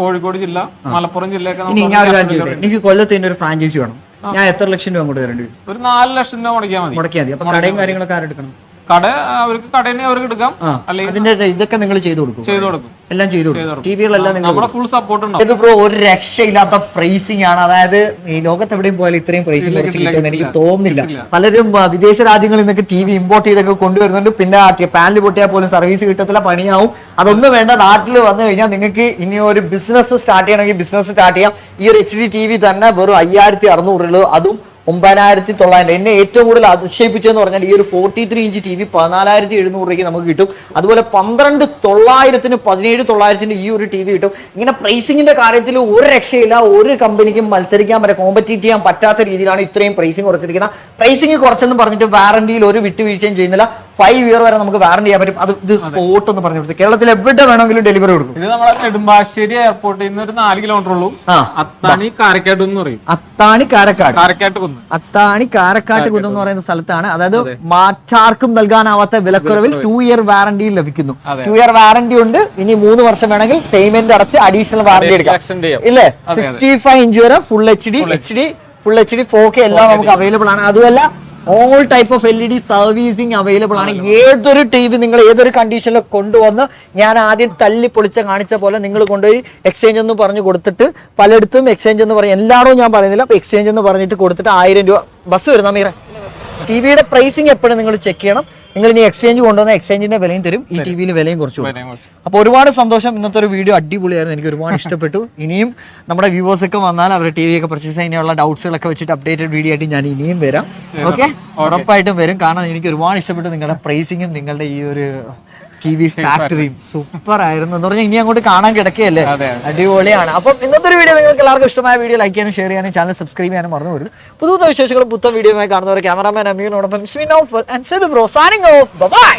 കോഴിക്കോട് ജില്ല മലപ്പുറം ജില്ലയൊക്കെ എനിക്ക് കൊല്ലത്തിന്റെ ഒരു ഫ്രാഞ്ചൈസി വേണം. ഞാൻ എത്ര ലക്ഷം രൂപ അങ്ങോട്ട് തരേണ്ടി വരും? ഒരു നാല് ലക്ഷം രൂപ മുടക്കിയാൽ മതി. മുടക്കിയാൽ മതി. അപ്പൊ കടയും കാര്യങ്ങളൊക്കെ ആരെടുക്കണം? കട അവർക്ക് കടയിൽ അവർക്ക് എടുക്കാം. അല്ലെങ്കിൽ ഇതൊക്കെ നിങ്ങൾ ചെയ്തു കൊടുക്കും. ചെയ്തു കൊടുക്കും. എല്ലാം ചെയ്തു കൊടുക്കും. ടിവികളെല്ലാം നിങ്ങൾ നമ്മുടെ ഫുൾ സപ്പോർട്ട് ഉണ്ടാവും. ഇത് ബ്രോ ഒരു രക്ഷയില്ലാത്ത പ്രൈസിംഗ് ആണ്. അതായത് ഈ ലോകത്ത് എവിടെയും പോയാലും ഇത്രയും പ്രൈസിംഗ് കിട്ടുമെന്ന് എനിക്ക് തോന്നുന്നില്ല. പലരും വിദേശ രാജ്യങ്ങളിൽ നിന്നൊക്കെ ടി വി ഇമ്പോർട്ട് ചെയ്തൊക്കെ കൊണ്ടുവരുന്നുണ്ട്. പിന്നെ പാനൽ പൊട്ടിയാൽ പോലും സർവീസ് കിട്ടത്തില്ല പണിയാവും. അതൊന്നും വേണ്ട. നാട്ടിൽ വന്നു കഴിഞ്ഞാൽ നിങ്ങൾക്ക് ഇനി ഒരു ബിസിനസ് സ്റ്റാർട്ട് ചെയ്യണമെങ്കിൽ ബിസിനസ് സ്റ്റാർട്ട് ചെയ്യാം. ഈ ഒരു എച്ച് ഡി ടി വി തന്നെ വെറും അയ്യായിരത്തി അറുന്നൂറുള്ളൂ അതും ഒമ്പതിനായിരത്തി തൊള്ളായിരം എന്നെ ഏറ്റവും കൂടുതൽ അതിശയിപ്പിച്ചതെന്ന് പറഞ്ഞാൽ ഈ ഒരു forty three inch T V പതിനാലായിരത്തി എഴുന്നൂറ് രൂപയ്ക്ക് നമുക്ക് കിട്ടും. അതുപോലെ പന്ത്രണ്ട് തൊള്ളായിരത്തിന് പതിനേഴ് തൊള്ളായിരത്തിന് ഈ ഒരു ടി വി കിട്ടും. ഇങ്ങനെ പ്രൈസിങ്ങിന്റെ കാര്യത്തിൽ ഒരു രക്ഷയില്ല. ഒരു കമ്പനിക്കും മത്സരിക്കാൻ പറ്റുക കോമ്പറ്റീറ്റ് ചെയ്യാൻ പറ്റാത്ത രീതിയിലാണ് ഇത്രയും പ്രൈസിങ് കുറച്ചിരിക്കുന്നത്. പ്രൈസിങ് കുറച്ചെന്ന് പറഞ്ഞിട്ട് വാറണ്ടിയിൽ ഒരു വിട്ടുവീഴ്ചയും ചെയ്യുന്നില്ല. ഫൈവ് ഇയർ വരെ നമുക്ക് വാറണ്ടി ചെയ്യാൻ പറ്റും. അത് ഇത് സ്പോട്ട് എന്ന് പറഞ്ഞു കൊടുത്തു. കേരളത്തിൽ എവിടെ വേണമെങ്കിലും ഡെലിവറി കൊടുക്കും. ഇത് നമ്മളെ നെടുമ്പാശ്ശേരി എയർപോർട്ടിൽ നിന്ന് ഒരു നാല് കിലോമീറ്റർ ഉള്ളൂ. അത്താണി കാരക്കാട് എന്ന് പറയും. അത്താണി കാരക്കാട്. കാരക്കാട്ട് കുന്ന്. അത്താണി കാരക്കാട്ട് കുന്ന് എന്ന് പറയുന്ന സ്ഥലത്താണ്. അതായത് മാറ്റാർക്കും നൽകാനാവാത്ത വിലക്കുറവിൽ ടു ഇയർ വാറണ്ടി ലഭിക്കുന്നു. ടു ഇയർ വാറണ്ടി ഉണ്ട്. ഇനി മൂന്ന് വർഷം വേണമെങ്കിൽ പേയ്മെന്റ് അടച്ച് അഡീഷണൽ വാറണ്ടി എടുക്കാം. ഇല്ലേ? സിക്സ്റ്റി ഫൈവ് ഇഞ്ച് വരെ full H D H D full H D four K എല്ലാം നമുക്ക് അവൈലബിൾ ആണ്. അതുമല്ല all type of L E D servicing available ആണ്. ഏതൊരു ടി വി നിങ്ങൾ ഏതൊരു കണ്ടീഷനിൽ കൊണ്ടുവന്ന് ഞാൻ ആദ്യം തല്ലി പൊളിച്ച കാണിച്ച പോലെ നിങ്ങൾ കൊണ്ടുപോയി എക്സ്ചേഞ്ച് എന്ന് പറഞ്ഞു കൊടുത്തിട്ട് പലയിടത്തും എക്സ്ചേഞ്ച് എന്ന് പറയും എല്ലാവരും ഞാൻ പറയുന്നില്ല. എക്സ്ചേഞ്ച് എന്ന് പറഞ്ഞിട്ട് കൊടുത്തിട്ട് ആയിരം രൂപ. ബസ് വരുന്ന മീറ ടി വിയുടെ പ്രൈസിങ് എപ്പോഴും നിങ്ങൾ ചെക്ക് ചെയ്യണം. നിങ്ങൾ ഇനി എക്സ്ചേഞ്ച് കൊണ്ടുവന്ന എക്സ്ചേഞ്ചിന്റെ വിലയും തരും. ഈ ടി വിയിൽ വിലയും കുറച്ചു അപ്പോൾ ഒരുപാട് സന്തോഷം. ഇന്നത്തെ ഒരു വീഡിയോ അടിപൊളിയായിരുന്നു. എനിക്ക് ഒരുപാട് ഇഷ്ടപ്പെട്ടു. ഇനിയും നമ്മുടെ വ്യൂവേഴ്സ് ഒക്കെ വന്നാൽ അവരുടെ ടി വി ഒക്കെ പർച്ചേസ് ചെയ്യാനുള്ള ഡൗട്ട്സുകളൊക്കെ വെച്ചിട്ട് അപ്ഡേറ്റഡ് വീഡിയോ ആയിട്ട് ഞാൻ ഇനിയും വരാം. ഓക്കെ ഉറപ്പായിട്ടും വരും. കാരണം എനിക്ക് ഒരുപാട് ഇഷ്ടപ്പെട്ടു നിങ്ങളുടെ പ്രൈസിങ്ങും നിങ്ങളുടെ ഈ ഒരു ടി വി ഫാക്ടറിയും സൂപ്പർ ആയിരുന്നു എന്ന് പറഞ്ഞാൽ ഇനി അങ്ങോട്ട് കാണാൻ കിടക്കുകയല്ലേ? അടിപൊളിയാണ്. അപ്പം ഇന്നത്തെ ഒരു വീഡിയോ നിങ്ങൾക്ക് എല്ലാവർക്കും ഇഷ്ടമായ വീഡിയോ ലൈക്ക് ചെയ്യാനും ഷെയർ ചെയ്യാനും ചാനൽ സബ്സ്ക്രൈബ് ചെയ്യാനും മറന്നു വരും പുതു വിശേഷങ്ങളും പുത്തൻ വീഡിയോയുമായി കാണുന്നവർ cameraman അമീറിനോടൊപ്പം and bro signing off bye